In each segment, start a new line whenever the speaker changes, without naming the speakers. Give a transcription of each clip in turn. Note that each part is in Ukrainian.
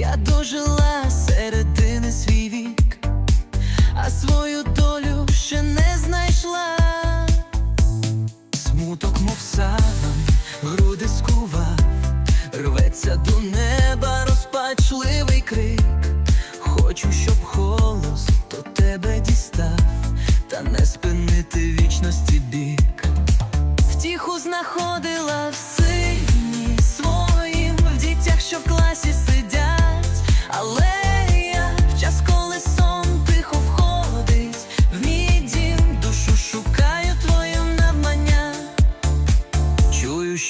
Я дожила середини свій вік, а свою долю ще не знайшла, смуток, мов саван, груди скував, рветься до неба, розпачливий крик. Хочу, щоб голос до тебе дістав, та не спинити вічності бік. Втіху знаходила все.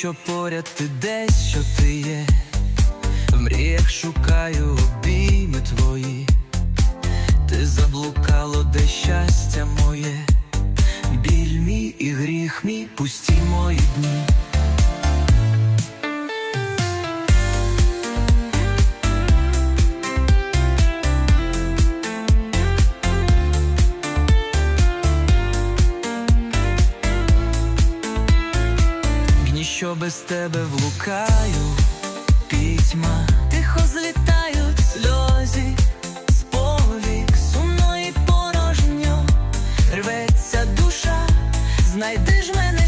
Що поряд ти десь, що ти є, в мріях шукаю обійми твої, ти заблукало, де щастя моє, біль мій і гріх мій, пусті мої дні. Що без тебе влукаю, пітьма, тихо злітають сльози, сповік сумно і порожньо, рветься душа, знайди ж мене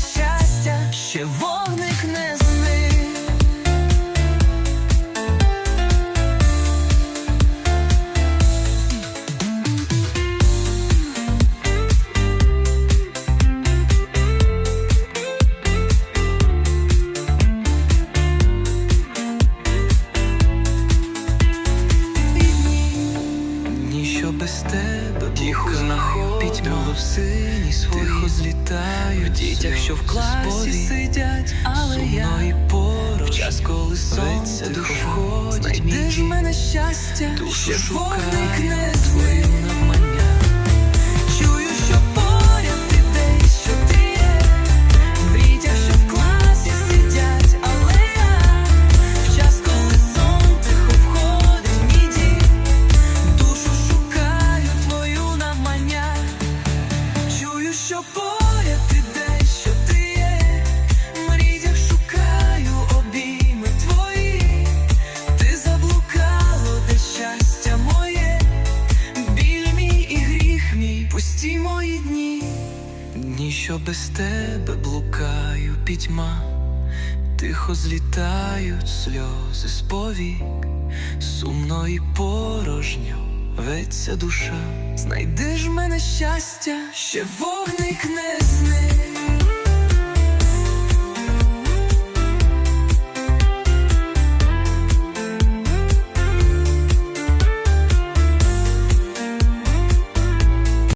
що без тебе Тихо знаходила в сині свої Тихо злітаю, В дітях, що в класі сидять, але я Сумно і поруч, в час, коли сонце рветься входить, знайди ж мене щастя, Душу ще вогник на не що без тебе блукаю, пітьма. Тихо злітають сльози з повік, сумно і порожньо веться душа. Знайди ж мене щастя, ще вогник не зник.